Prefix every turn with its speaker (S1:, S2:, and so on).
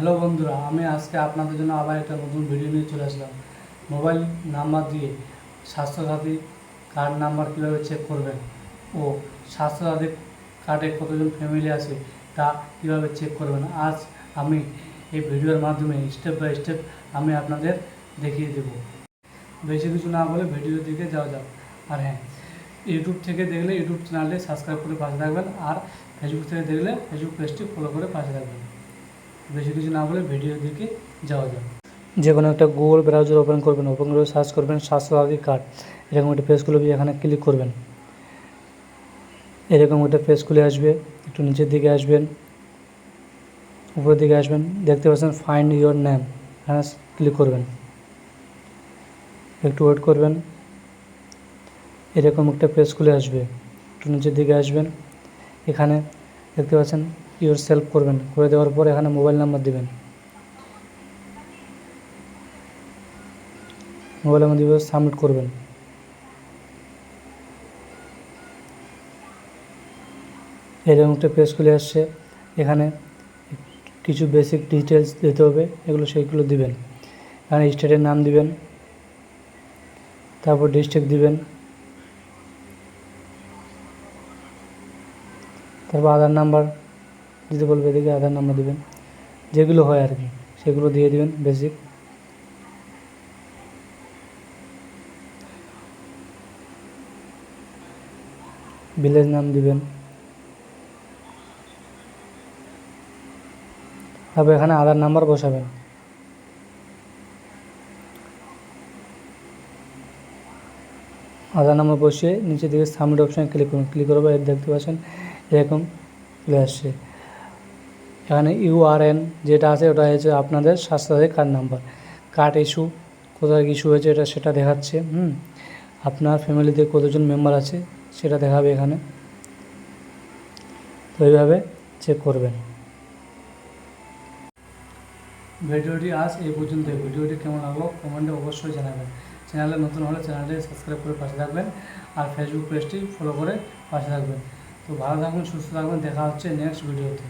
S1: Hello বন্ধুরা, আমি আজকে আপনাদের জন্য আবার একটা নতুন ভিডিও নিয়ে চলে আসলাম। মোবাইল নাম্বার দিয়ে স্বাস্থ্যসাথী কার্ড নাম্বার কীভাবে চেক করবেন ও স্বাস্থ্যসাথী কার্ডে কতজন ফ্যামিলি আছে তা কীভাবে চেক করবেন। আজ আমি এই ভিডিওর মাধ্যমে স্টেপ বাই স্টেপ আমি আপনাদের দেখিয়ে দেব। বেশি কিছু না বলে ভিডিওর দিকে যাওয়া যাক। আর হ্যাঁ ইউটিউব থেকে দেখলে ইউটিউব চ্যানেলটি সাবস্ক্রাইব করে পাশে থাকবেন আর ফেসবুক থেকে দেখলে ফেসবুক পেজটি ফলো করে পাশে থাকবেন। বেশি কিছু না বলে ভিডিওর দিকে যাওয়া যাক। যে কোনো একটা গুগল ব্রাউজার ওপেন করবেন ওপেন করে সার্চ করবেন স্বাস্থ্যসাথী কার্ড এরকম একটা পেজ এখানে ক্লিক করবেন। এরকম একটা পেজ খুলে আসবে, একটু নিচের দিকে আসবেন, উপরের দিকে আসবেন, দেখতে পাচ্ছেন ফাইন্ড ইওর নেম এখানে ক্লিক করবেন। একটু ওয়েট করবেন। এরকম একটা পেজ খুলে আসবে। একটু নিচের দিকে আসবেন। এখানে দেখতে পাচ্ছেন ইওর সেলফ করবেন। করে দেওয়ার পর এখানে মোবাইল নাম্বার দিবেন। মোবাইল নাম্বার দিয়ে সাবমিট করবেন। এরকম একটা পেজ খুলে আসছে। এখানে কিছু বেসিক ডিটেলস দিতে হবে। এগুলো সেইগুলো দিবেন। এখানে স্টেটের নাম দিবেন। তারপর ডিস্ট্রিক্ট দিবেন। তারপর আধার নাম্বার দিতে বলবে, এদিকে আধার নাম্বার দিবেন। যেগুলো হয় আর কি, সেগুলো দিয়ে দিবেন বেসিক ভিলেজ নাম দিবেন। তারপর এখানে আধার নাম্বার বসাবেন। আধার নাম্বার বসিয়ে নিচে দিকে সাবমিট অপশানে ক্লিক করুন। ক্লিক পর দেখতে পাচ্ছেন, এরকম চলে আসছে। এখানে ইউআরএন যেটা আছে, ওটা হচ্ছে আপনাদের Swasthya Sathi card number. Card issue, কোথায় ইস্যু হয়েছে, এটা সেটা দেখাচ্ছে, হুম? আপনার ফ্যামিলিতে কতজন মেম্বার আছে, সেটা দেখাবে এখানে। তো এইভাবে চেক করবেন। ভিডিওটি আজ এই পর্যন্ত। ভিডিওটি কেমন লাগল, কমেন্টে অবশ্যই জানাবেন। চ্যানেলে নতুন হলে চ্যানেলটি সাবস্ক্রাইব করে পাশে থাকবেন আর ফেসবুক পেজটি ফলো করে পাশে থাকবেন। তো ভালো থাকবেন, সুস্থ থাকবেন, দেখা হচ্ছে নেক্সট ভিডিওতে